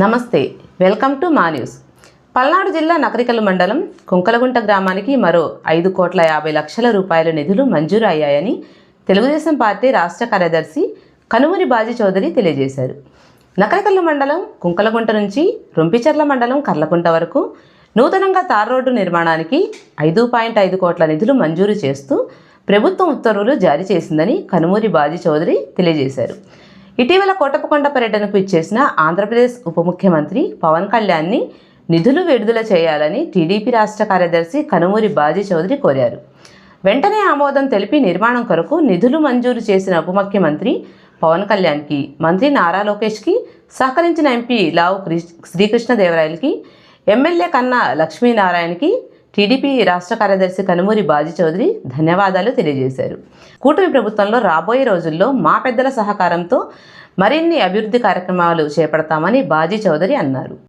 నమస్తే welcome to మా news. Palnadu జిల్లా నకరికల్ మండలం కుంకలగుంట గ్రామానికి మరో ఐదు కోట్ల యాభై లక్షల రూపాయల నిధులు మంజూరు అయ్యాయని తెలుగుదేశం పార్టీ రాష్ట్ర కార్యదర్శి కనుమూరి బాజీ చౌదరి తెలియజేశారు. నకరికల్లు మండలం కుంకలగుంట నుంచి రొంపిచెర్ల మండలం కర్లకుంట వరకు నూతనంగా తార్ రోడ్డు నిర్మాణానికి ఐదు పాయింట్ ఐదు కోట్ల నిధులు మంజూరు చేస్తూ ప్రభుత్వం ఉత్తర్వులు జారీ చేసిందని కనుమూరి బాజీ చౌదరి తెలియజేశారు. ఇటీవల కోటప్పకొండ పర్యటనకు ఇచ్చేసిన ఆంధ్రప్రదేశ్ ఉప ముఖ్యమంత్రి పవన్ కళ్యాణ్ని నిధులు విడుదల చేయాలని టీడీపీ రాష్ట్ర కార్యదర్శి కనుమూరి బాజీ చౌదరి కోరారు. వెంటనే ఆమోదం తెలిపి నిర్మాణం కొరకు నిధులు మంజూరు చేసిన ఉప ముఖ్యమంత్రి పవన్ కళ్యాణ్కి మంత్రి నారా లోకేష్కి సహకరించిన ఎంపీ లావు శ్రీకృష్ణదేవరాయలకి ఎమ్మెల్యే కన్నా లక్ష్మీనారాయణకి టీడీపీ రాష్ట్ర కార్యదర్శి కనుమూరి బాజీ చౌదరి ధన్యవాదాలు తెలియజేశారు. కూటమి ప్రభుత్వంలో రాబోయే రోజుల్లో మా పెద్దల సహకారంతో మరిన్ని అభివృద్ధి కార్యక్రమాలు చేపడతామని బాజీ చౌదరి అన్నారు.